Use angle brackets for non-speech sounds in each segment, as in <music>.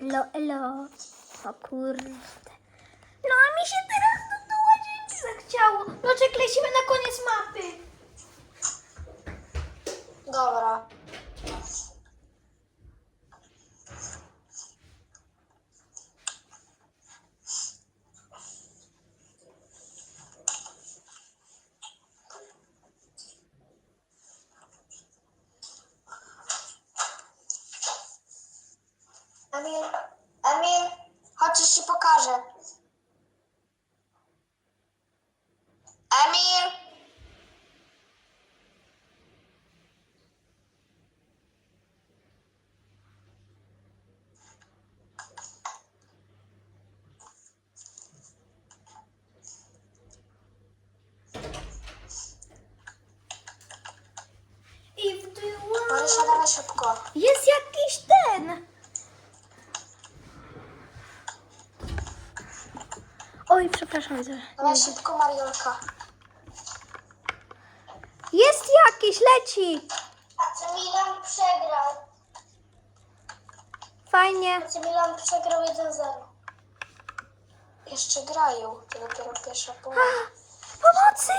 Elo, elo. O kurde. No a mi się teraz do, do łazienki zachciało. No czek, lecimy na koniec mapy. Dobra. Emil, Emil, chodź, ci pokażę. Emil! I w tył. Szybko. Jest jakiś ten. Oj, przepraszam. za- Dawaj szybko, Mariolka. Jest jakiś, leci. A co Milan przegrał? Fajnie. Co Milan przegrał 1-0. Jeszcze grają, to dopiero pierwsza połowa. Pomocy!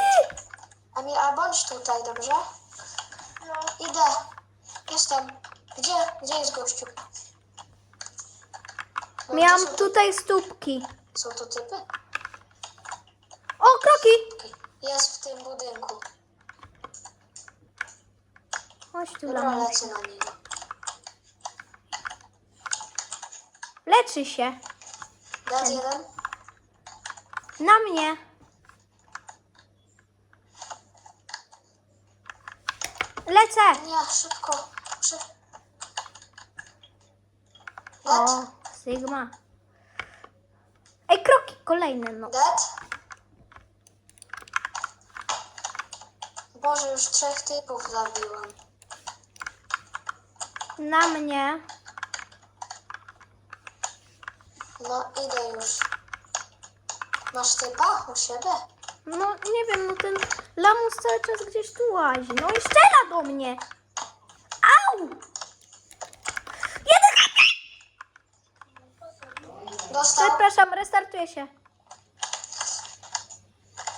Emil, a bądź tutaj, dobrze? No. Idę. Jestem. Gdzie? Gdzie jest gościu? No, Miałam gdzie są, tutaj stópki. są to typy? O, kroki! Jest w tym budynku. Chodź tu, Dobra, lecę na niego. Leczy się. Dać jeden? Na mnie. Lecę. Nie, szybko. Szy... O? Sigma. Ej, kroki kolejne, no. Dead? Boże, już trzech typów zabiłam. Na mnie. No, idę już. Masz typa u siebie? No, nie wiem, no ten lamus cały czas gdzieś tu łazi. No i strzela do mnie. Au! Dostał? Przepraszam, restartuję się.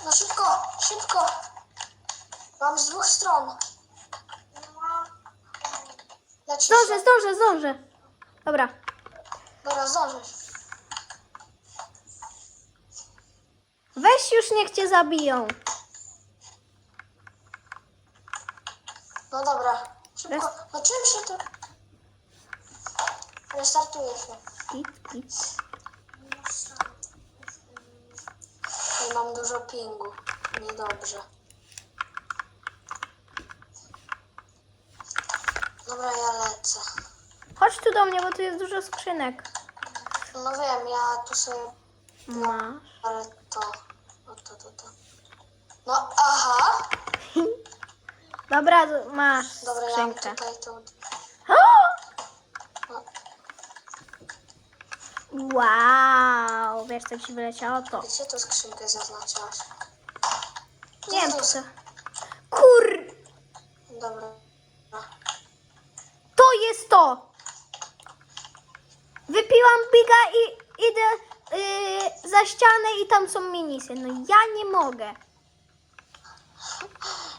No szybko, szybko. Mam z dwóch stron. Leci Zdążę, zdążę, zdążę. Dobra. Dobra, zdążysz. Weź już, niech cię zabiją. No dobra, szybko. Res- No czym się to... Restartuję się. Nie mam dużo pingu. Niedobrze. Dobra, ja lecę. Chodź tu do mnie, bo tu jest dużo skrzynek. No wiem, ja tu sobie... Masz. Ale to... O, to, to, to. No, aha. Dobra, masz Dobra, ja mam skrzynkę. tutaj tą... O! No, Wow, wiesz co ci wyleciało to. gdzie tu skrzynkę zaznaczyłaś? Nie wiem co. Kur... Dobra. To jest to! Wypiłam biga i idę yy, za ścianę i tam są minisy. No ja nie mogę.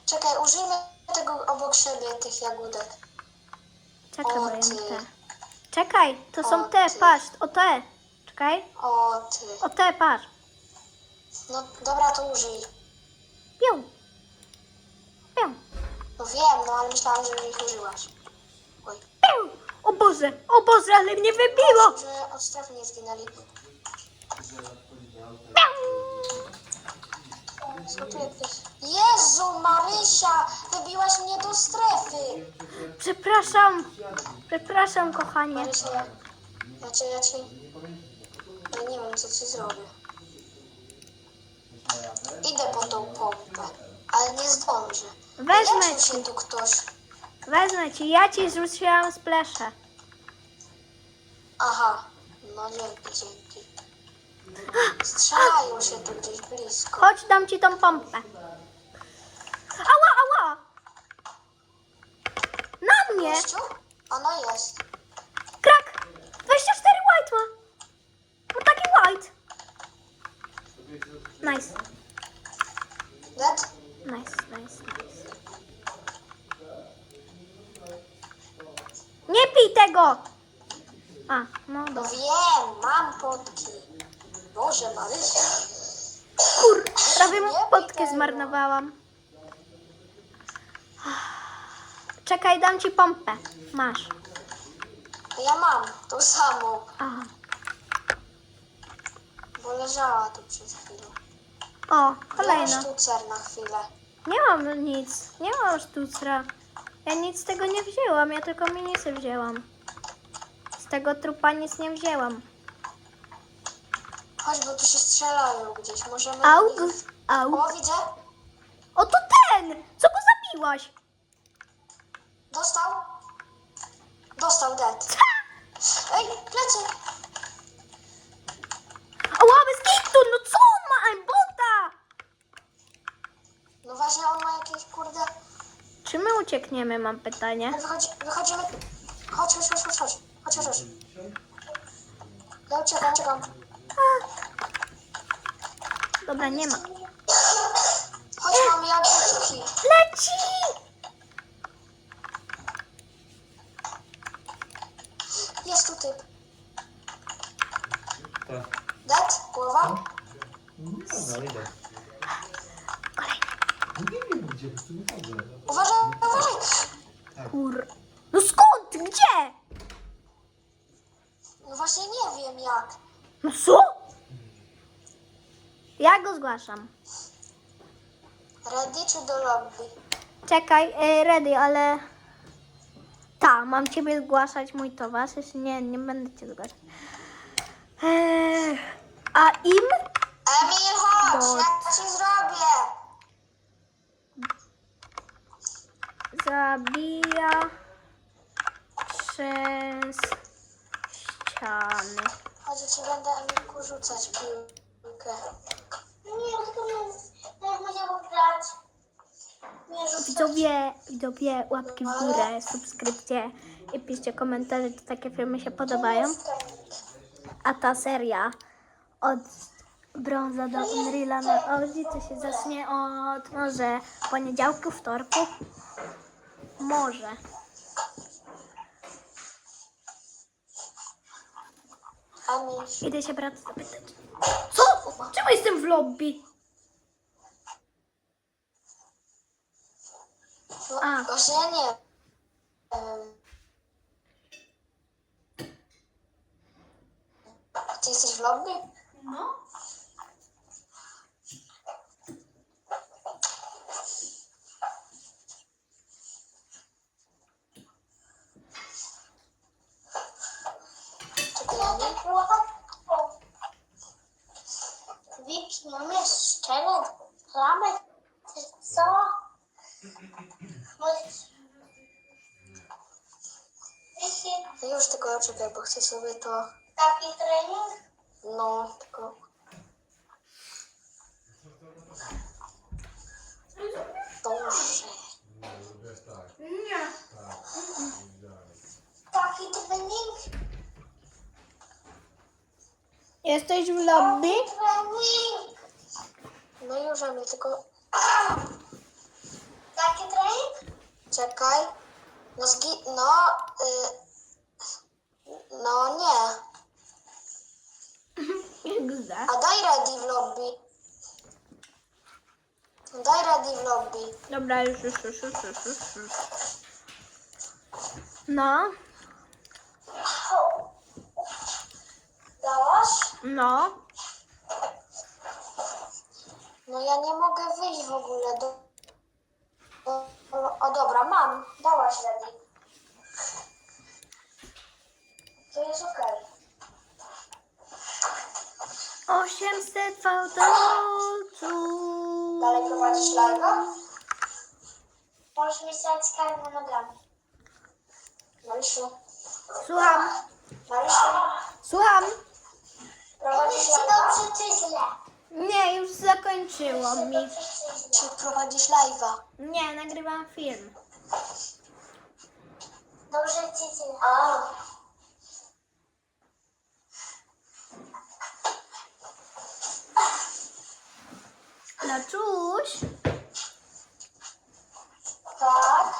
Czekaj, użyjmy tego obok siebie, tych jagódek. Czekaj, O, bo ja ty. nie te. Czekaj, to są O, te, ty. patrz, o te. Czekaj, O, ty. o te, patrz. No, dobra, to użyj. Pią. Pią. No wiem, no ale myślałam, że ich użyłaś. Oj. Pią. O Boże, o Boże, ale mnie wybiło. Że nie zginęli. Jezu, Marysia! Wybiłaś mnie do strefy! Przepraszam, przepraszam, kochanie. Marysia, ja, cię, ja cię... Ja nie wiem, co ci zrobię. Idę po tą pompę, ale nie zdążę. Wezmę Leczył ci. się tu ktoś. Wezmę ci, ja ci zrzuciłam spleszę. Aha, no dzięki, dzięki. <gasps> Strzelają się tu gdzieś blisko. Chodź, dam ci tą pompę. Ała, ała! Na mnie! Gościu? Ona jest. Krak! 24 white ma! Bo taki white. Nice. Tego! A, no No dobra. wiem, mam potki. Boże, Marysia. Kur, prawie mu potkę zmarnowałam. Czekaj, dam ci pompę. Masz. Ja mam tą samą, Aha. bo leżała tu przez chwilę. O, Kolejna. kolejna. sztucer na chwilę. Nie mam nic. Nie mam sztucra. Ja nic z tego nie wzięłam. Ja tylko minisy wzięłam. Tego trupa nic nie wzięłam. Chodź, bo tu się strzelają gdzieś. Możemy... Aug, ich- aug. O, widzę. O, to ten! Co go zabiłaś? Dostał? Dostał, dead. Ej, plecy. Ała, bez kitu! No co on ma? Aimbota! No właśnie, on ma jakieś, kurde... Czy my uciekniemy, mam pytanie. Wychodzi, wychodzimy... Chodź, chodź, chodź, chodź, chodź. Chodź, chodź, chodź. Ja uciekam, uciekam. Dobra, nie ma. Chodź, mam jagódki. Leci! Jest tu typ. Tak. Dead? Głowa? No idę. No nie wiem gdzie, po prostu wychodzę. Uważaj, uważaj. Kur... No skąd? Gdzie? Właśnie nie wiem jak. No co? Ja go zgłaszam. Ready czy do lobby? Czekaj, e, ready, ale... Tak, mam ciebie zgłaszać, mój towarzysz. Nie, nie będę cię zgłaszać. Eee, a im? Emil, chodź, Bo- ja ci zrobię. Zabija przez ściany. Chodź, ja ci będę Emilku rzucać piłkę. Nie, tylko nie będziemy grać. Nie rzucać. Widzowie, łapki w górę, subskrypcje i piszcie komentarze, czy takie filmy się podobają. A ta seria od brąza do Unreala na Audi to się zacznie od może poniedziałku, wtorku. Może. Idę się brata zapytać. Co? Czemu jestem w lobby? No, A. właśnie ja nie wiem. Ty jesteś w lobby? No. Czekaj, Emil. Wiki, mamy szczelę, ramę, co? No już tylko czekaj, bo chcę sobie to... Taki trening? No, tylko... Dobrze. Nie. Taki trening? Jesteś w lobby? Trening! No już, Emil, tylko... Czekaj. No zgi... No... Y... No nie. Za. A daj ready w lobby. Daj ready w lobby. Dobra, już, już, już, już, już, już, już. No, Dałaś? no. No ja nie mogę wyjść w ogóle do... do... O dobra, mam. Dałaś ready. To jest okej. 800 fałdolców. Dalej prowadzisz live'a? Możesz mi stać harmonogramie. Marysiu. Słucham, Marysiu. słucham. Prowadzisz live'a? dobrze czy źle? Nie, już zakończyło mi. Czy prowadzisz live'a? Nie, nagrywam film. Dobrze ci źle. A. Piotruś, Tak.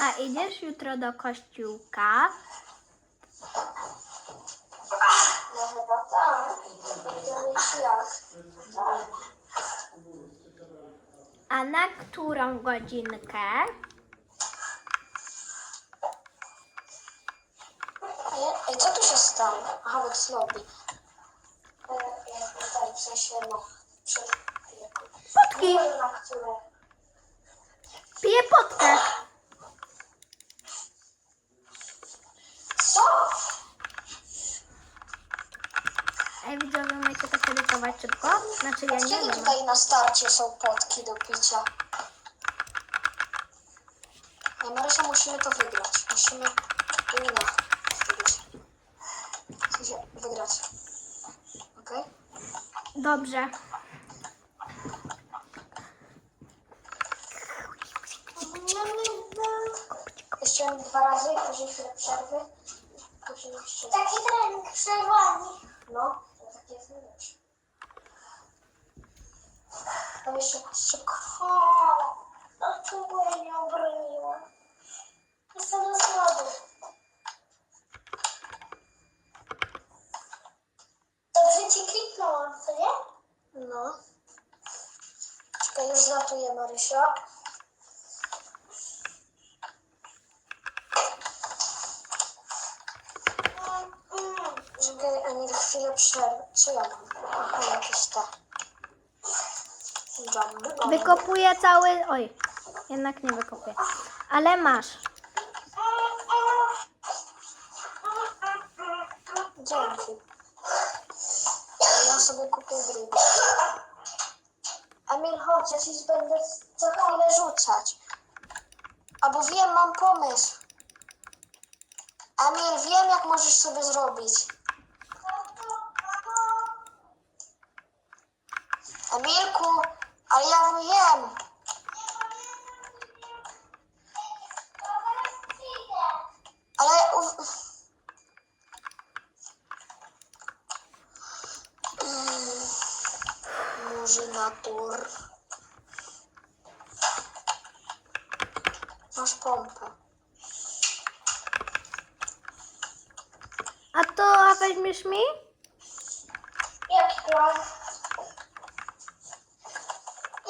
a idziesz jutro do kościółka? No chyba tak. To wiesz jak. A na którą godzinkę? Ej, co tu się stało? Aha, bo to jest lobby. E, w sensie, no, przed. Potki. Piję potkę. Co? Ej, widzowie, umiecie tak edytować szybko? Znaczy ja nie Kiedy wiem. tutaj na starcie są potki do picia? Ja Marysia musimy to wygrać. Musimy wina zrobić. W sensie wygrać. Okej? Dobrze. Jeszcze dwa razy, później chwilę przerwy. Później jeszcze... Taki trening przerwany. No, to tak jest najlepsze. No jeszcze szybko. O, dlaczego ja nie obroniłam? Jestem na słabo. Dobrze ci kliknąłam, co nie? No. Zlatuję, Marysia. Czekaj, Emil, chwilę przerwy. Co ja mam? Aha, jakieś te... Wykopuję cały... Oj, jednak nie wykopuję. Ale masz. Pomysł. Emil, wiem, jak możesz sobie zrobić. Emilku, ale ja wiem. Ale... Mm, Pompę. A to a weźmiesz mi? Jaki plan?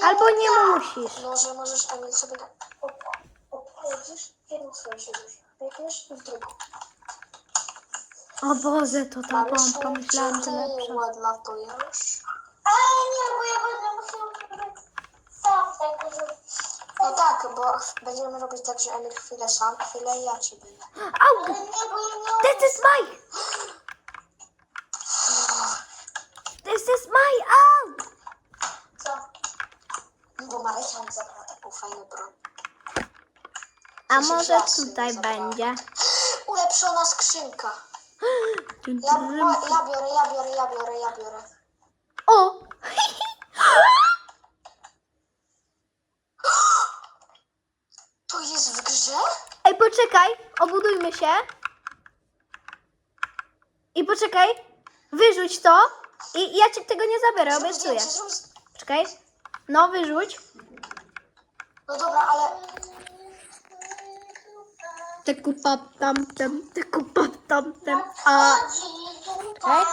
Albo nie musisz. Może możesz Emil sobie tak ob- obchodzisz w jedną stronę się już. Biegniesz i w drugą. O Boże, to ta są Myślałam, że lepsza. odlatujesz. Ale nie, bo ja będę musiał robić sam tego, że... No tak, bo ch- będziemy robić tak, że Emil chwilę sam, chwilę ja ci będę. Au! Ale nie, bo ja nie This is my... This is my out! Co? Bo Marysia mi zabrała taką fajną broń. A może tutaj będzie? Ulepszona skrzynka. <gasps> Ja, ja biorę, ja biorę, ja biorę, ja biorę. O! <laughs> To jest w grze? Ej, poczekaj, obudujmy się. I poczekaj, wyrzuć to. I ja ci tego nie zabiorę, obiecuję. Czekaj. No, wyrzuć. No dobra, ale... Tyku pap tam tam, tyku pap tam tam. A, czekaj.